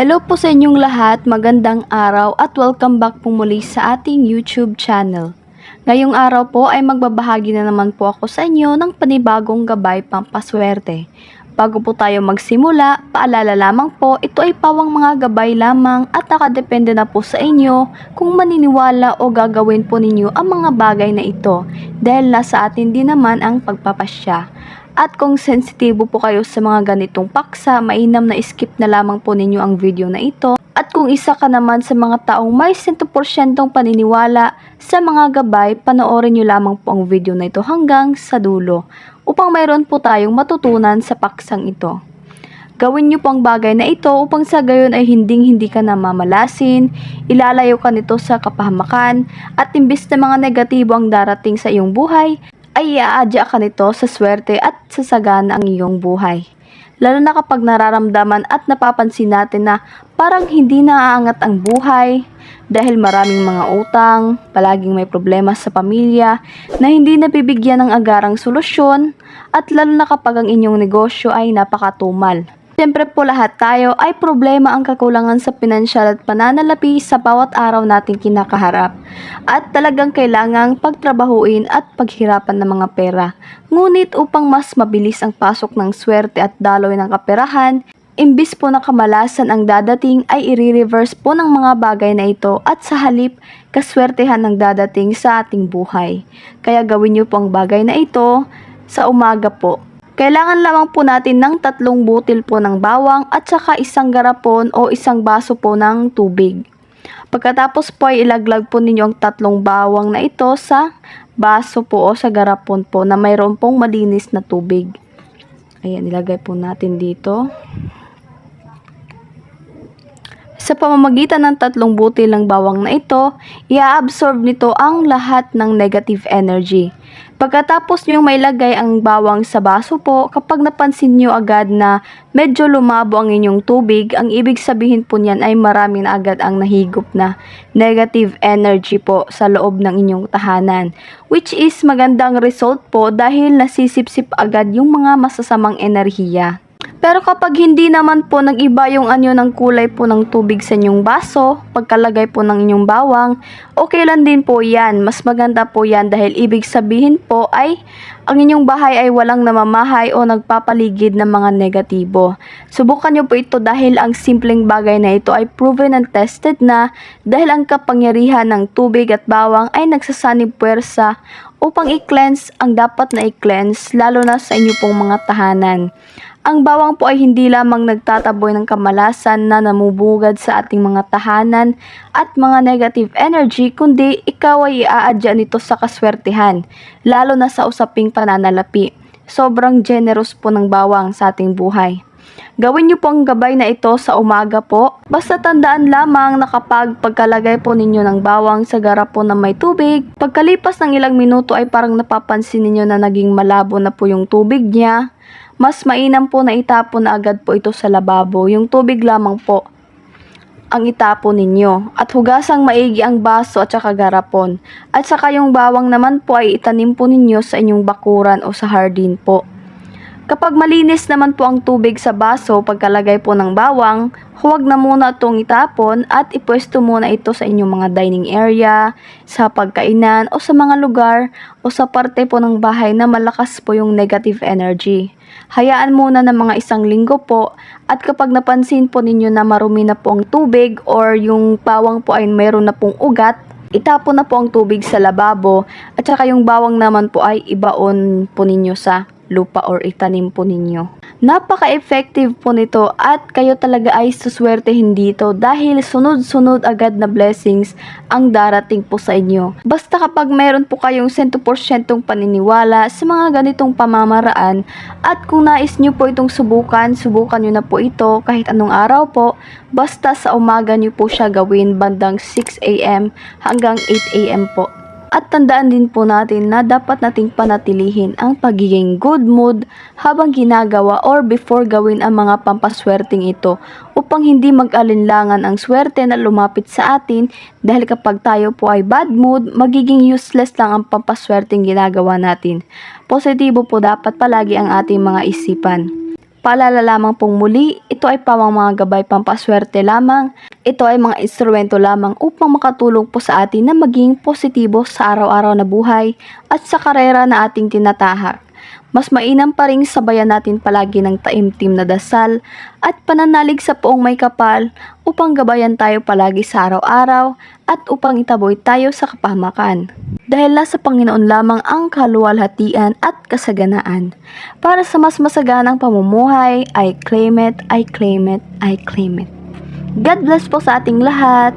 Hello po sa inyong lahat, magandang araw at welcome back po muli sa ating YouTube channel. Ngayong araw po ay magbabahagi na naman po ako sa inyo ng panibagong gabay pampaswerte. Bago po tayo magsimula, paalala lamang po, ito ay pawang mga gabay lamang at nakadepende na po sa inyo kung maniniwala o gagawin po ninyo ang mga bagay na ito dahil nasa atin din naman ang pagpapasya. At kung sensitibo po kayo sa mga ganitong paksa, mainam na skip na lamang po ninyo ang video na ito. At kung isa ka naman sa mga taong may 100% paniniwala sa mga gabay, panoorin nyo lamang po ang video na ito hanggang sa dulo upang mayroon po tayong matutunan sa paksang ito. Gawin niyo po ang bagay na ito upang sa gayon ay hinding-hindi ka na mamalasin, ilalayo ka nito sa kapahamakan, at imbis na mga negatibo ang darating sa iyong buhay, ay iaadya ka nito sa swerte at sa sagana ang iyong buhay. Lalo na kapag nararamdaman at napapansin natin na parang hindi naaangat ang buhay dahil maraming mga utang, palaging may problema sa pamilya na hindi nabibigyan ng agarang solusyon at lalo na kapag ang inyong negosyo ay napakatumal. Siyempre po lahat tayo ay problema ang kakulangan sa pinansyal at pananalapi sa bawat araw nating kinakaharap. At talagang kailangang pagtrabahuin at paghirapan ng mga pera. Ngunit upang mas mabilis ang pasok ng swerte at daloy ng kaperahan, imbis po na kamalasan ang dadating ay i-reverse po ng mga bagay na ito at sa halip kaswertehan ang dadating sa ating buhay. Kaya gawin niyo po ang bagay na ito sa umaga po kailangan lamang po natin ng tatlong butil po ng bawang at saka isang garapon o isang baso po ng tubig. Pagkatapos po ay ilaglag po ninyo ang tatlong bawang na ito sa baso po o sa garapon po na mayroon pong malinis na tubig. Ayan, ilagay po natin dito. Sa pamamagitan ng tatlong butil ng bawang na ito, i-absorb nito ang lahat ng negative energy. Pagkatapos nyo mailagay ang bawang sa baso po, kapag napansin nyo agad na medyo lumabo ang inyong tubig, ang ibig sabihin po niyan ay marami na agad ang nahigop na negative energy po sa loob ng inyong tahanan. Which is magandang result po dahil nasisipsip agad yung mga masasamang enerhiya. Pero kapag hindi naman po nag-iba yung anyo ng kulay po ng tubig sa inyong baso, pagkalagay po ng inyong bawang, okay lang din po yan. Mas maganda po yan dahil ibig sabihin po ay ang inyong bahay ay walang namamahay o nagpapaligid ng mga negatibo. Subukan nyo po ito dahil ang simpleng bagay na ito ay proven and tested na dahil ang kapangyarihan ng tubig at bawang ay nagsasanib puwersa upang i-cleanse ang dapat na i-cleanse lalo na sa inyo pong mga tahanan. Ang bawang po ay hindi lamang nagtataboy ng kamalasan na namubugad sa ating mga tahanan at mga negative energy, kundi ikaw ay iaadya nito sa kaswertihan, lalo na sa usaping pananalapi. Sobrang generous po ng bawang sa ating buhay. Gawin niyo po ang gabay na ito sa umaga po. Basta tandaan lamang na kapag pagkalagay po ninyo ng bawang sa garapon na may tubig, pagkalipas ng ilang minuto ay parang napapansin ninyo na naging malabo na po yung tubig niya mas mainam po na itapon na agad po ito sa lababo. Yung tubig lamang po ang itapon ninyo. At hugasang maigi ang baso at saka garapon. At saka yung bawang naman po ay itanim po ninyo sa inyong bakuran o sa hardin po. Kapag malinis naman po ang tubig sa baso pagkalagay po ng bawang, huwag na muna itong itapon at ipwesto muna ito sa inyong mga dining area, sa pagkainan o sa mga lugar o sa parte po ng bahay na malakas po yung negative energy. Hayaan muna ng mga isang linggo po at kapag napansin po ninyo na marumi na po ang tubig or yung bawang po ay mayroon na pong ugat, itapon na po ang tubig sa lababo at saka yung bawang naman po ay ibaon po ninyo sa lupa or itanim po ninyo. Napaka-effective po nito at kayo talaga ay suswertehin dito dahil sunod-sunod agad na blessings ang darating po sa inyo. Basta kapag meron po kayong 100% paniniwala sa mga ganitong pamamaraan at kung nais nyo po itong subukan, subukan nyo na po ito kahit anong araw po, basta sa umaga nyo po siya gawin bandang 6am hanggang 8am po. At tandaan din po natin na dapat nating panatilihin ang pagiging good mood habang ginagawa or before gawin ang mga pampaswerteng ito upang hindi mag-alinlangan ang swerte na lumapit sa atin dahil kapag tayo po ay bad mood, magiging useless lang ang pampaswerteng ginagawa natin. Positibo po dapat palagi ang ating mga isipan. Paalala lamang pong muli, ito ay pawang mga gabay pampaswerte lamang. Ito ay mga instrumento lamang upang makatulong po sa atin na maging positibo sa araw-araw na buhay at sa karera na ating tinatahak. Mas mainam pa rin sabayan natin palagi ng taimtim na dasal at pananalig sa poong may kapal upang gabayan tayo palagi sa araw-araw at upang itaboy tayo sa kapahamakan. Dahil nasa Panginoon lamang ang kaluwalhatian at kasaganaan. Para sa mas masaganang pamumuhay, I claim it, I claim it, I claim it. God bless po sa ating lahat.